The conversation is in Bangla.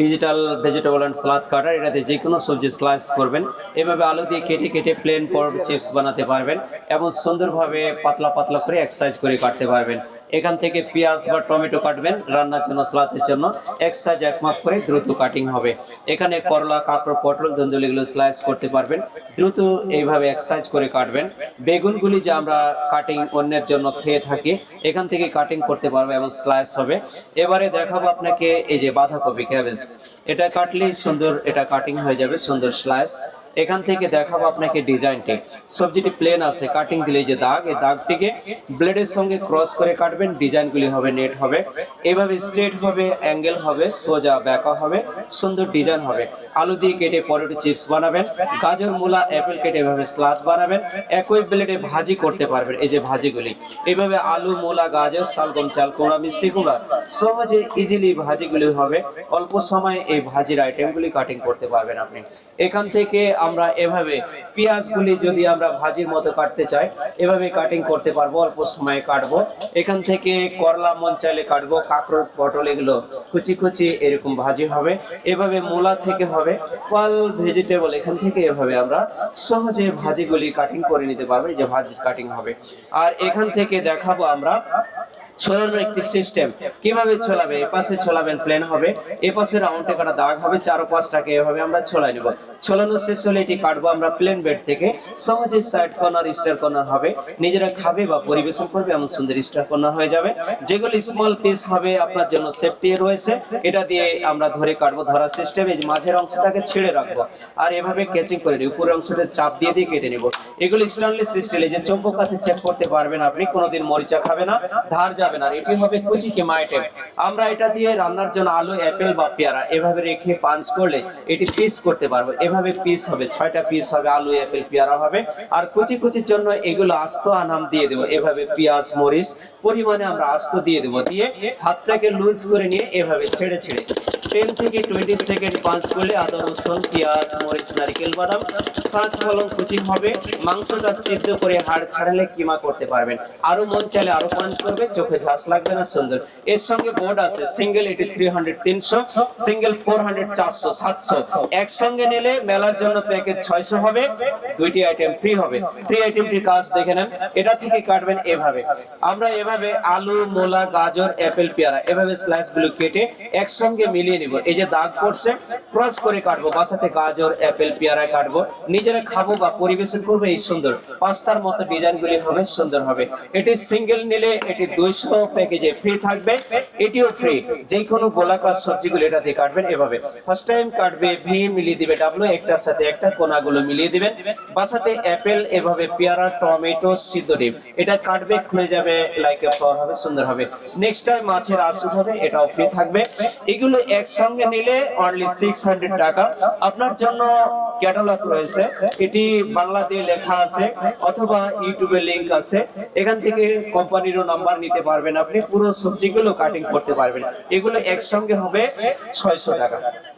Digital vegetable and salad cutter এটাতে যে কোনো সবজি স্লাইস করবেন। এভাবে আলু দিয়ে কেটে কেটে প্লেন পর চিপস বানাতে পারবেন এবং সুন্দরভাবে পাতলা পাতলা করে এক্সারসাইজ করে কাটতে পারবেন। এখান থেকে পেঁয়াজ বা টমেটো কাটবেন, রান্নার জন্য সালাদের জন্য। এক সাইজ, এক করে দ্রুত কাটিং হবে। এখানে করলা, কাঁকড়, পটল ধুন্দুলিগুলো স্লাইস করতে পারবেন। দ্রুত এইভাবে এক্সারসাইজ করে কাটবেন। বেগুনগুলি যে আমরা কাটিং অন্যের জন্য খেয়ে থাকি, এখান থেকে কাটিং করতে পারব এবং স্লাইস হবে। এবারে দেখাবো আপনাকে এই যে বাঁধাকপি ক্যাবেজ এটা কাটলেই সুন্দর, এটা কাটিং হয়ে যাবে, সুন্দর স্লাইস এখান থেকে দেখাবো আপনাকে ডিজাইনটি সবজিটি প্লেন আছে কাটিং দিলে যে দাগ, এই দাগটিকে ব্লেডের সঙ্গে ক্রস করে কাটবেন ডিজাইনগুলি হবে নেট হবে। এভাবে স্ট্রেট হবে অ্যাঙ্গেল হবে, সোজা ব্যাকা হবে, সুন্দর ডিজাইন হবে। আলু দিয়ে কেটে পটেটো চিপস বানাবেন, গাজর, মূলা অ্যাপেল কেটে এভাবে স্লাদ বানাবেন, একই ব্লেডে ভাজি করতে পারবেন, এই যে ভাজিগুলি। এইভাবে আলু, মূলা, গাজর, শালগম চাল কুমড়া মিষ্টি কুমড়া, সহজে ইজিলি ভাজিগুলি হবে। অল্প সময়ে এই ভাজির আইটেমগুলি কাটিং করতে পারবেন আপনি। এখান থেকে আমরা এভাবে পেঁয়াজগুলি যদি আমরা ভাজির মতো কাটতে চাই, এভাবে কাটিং করতে পারব, অল্প সময়ে কাটবো। এখান থেকে করলা মন চাইলে কাটবো কাঁকড় পটল এগুলো কুচি কুচি এরকম ভাজি হবে। এভাবে মূলা থেকে হবে ফল ভেজিটেবল এখান থেকে এভাবে আমরা সহজে ভাজিগুলি কাটিং করে নিতে পারব, এই যে ভাজির কাটিং হবে। আর এখান থেকে দেখাবো আমরা ছোলানোর একটি সিস্টেম কীভাবে ছোলাবে? এ পাশে ছোলাবেন প্লেন হবে। এ পাশে রাউন্ডে কাটা দাগ হবে। চারো পাঁচটাকে এভাবে আমরা ছোলাই নেব। ছোলানো শেষ হলে এটি কাটবো আমরা প্লেন বেড থেকে। সহজে সাইড কর্নার স্টার কর্নার হবে। নিজেরা খাবে বা পরিবেশন করবে এমন সুন্দর স্টার কর্নার হয়ে যাবে। যেগুলো স্মল পিস হবে, আপনার জন্য সেফটি রয়েছে। এটা দিয়ে আমরা ধরে কাটবো ধরা সিস্টেম এই মাঝের অংশটাকে ছেড়ে রাখব। আর এভাবে ক্যাচিং করে নিই। উপরের অংশটা চাপ দিয়ে দিয়ে কেটে নেব। এগুলো স্টেনলেস স্টিল এই যে চম্পক কাছে চেক করতে পারবেন আপনি। কোনোদিন মরিচা খাবে না। ধার যাবে না এটি হবে কুচি কিমা আইটেম আমরা এটা দিয়ে রান্নার জন্য আলু অ্যাপেল বা পেয়ারা এভাবে রেখে পাঞ্চ করলে এটি পিস করতে পারব। এভাবে পিস হবে, ছয়টা পিস হবে, আলু অ্যাপেল পেয়ারা হবে। আর কুচি কুচির জন্য এগুলো আস্ত আনাম দিয়ে দেবো। এভাবে পেঁয়াজ, মরিচ, পরিমাণে আমরা আস্ত দিয়ে দেবো। দিয়ে হাতটাকে লুজ করে নিয়ে এভাবে ছেড়ে ছেড়ে টেন থেকে টোয়েন্টি সেকেন্ড পাঁচ করলে আদা রসুন পেঁয়াজ, মরিচ, নারকেল, বাদাম, শাক, ফলন কুচি হবে। মাংসটা সিদ্ধ করে হাড় ছাড়ালে কিমা করতে পারবেন। আরও মন চাইলে আরও পাঞ্চ করবে, চোখে ঝাঁস লাগবে না, সুন্দর। এর সঙ্গে বোর্ড আছে সিঙ্গেল এটি থ্রি হান্ড্রেড তিনশো সিঙ্গেল ফোর হান্ড্রেড চারশো, সাতশো। একসঙ্গে নিলে মেলার জন্য প্যাকেজ ছয়শো হবে, দুইটি আইটেম ফ্রি হবে। ফ্রি আইটেমটির কাজ দেখে নেন। এটা থেকে কাটবেন এভাবে। আমরা এভাবে আলু, মোলা, গাজর অ্যাপেল পেয়ারা, এভাবে স্লাইসগুলো কেটে একসঙ্গে মিলিয়ে নিব। এই যে দাগ পড়ছে, ক্রস করে কাটবো বাসাতে গাজর, অ্যাপেল, পেয়ারা কাটবো। নিজেরা খাব বা পরিবেশন করব, এই সুন্দর। পাস্তার মতো ডিজাইন গুলি হবে, সুন্দর হবে। এটি সিঙ্গেল নিলে এটি দুইশো প্যাকেজে ফ্রি থাকবে। এটিও ফ্রি যে কোনো গোলাকার সবজিগুলো এটা দিয়ে কাটবেন এভাবে। ফার্স্ট টাইম কাটবে ভি মিলিয়ে দিবে ডাবলো, একটার সাথে একটা, কোনাগুলো মিলিয়ে দিবেন। বাসাতে অ্যাপেল, এভাবে পেয়ারা, টমেটো, সিদ্ধ ডিম। এটা কাটবে, খুলে যাবে লাইক ফ্লাওয়ার হবে, সুন্দর হবে। নেক্সট টাইম মাছের আসুদ হবে এটাও ফ্রি থাকবে। এগুলো একসঙ্গে নিলে অনলি সিক্স টাকা। আপনার জন্য ক্যাটালগ রয়েছে। এটি বাংলা দিয়ে লেখা আছে অথবা ইউটিউবে লিংক আছে। এখান থেকে কোম্পানিরও নাম্বার নিতে পারবেন আপনি। পুরো সবজিগুলো কাটিং করতে পারবেন। এগুলো একসঙ্গে হবে ছয়শো টাকা।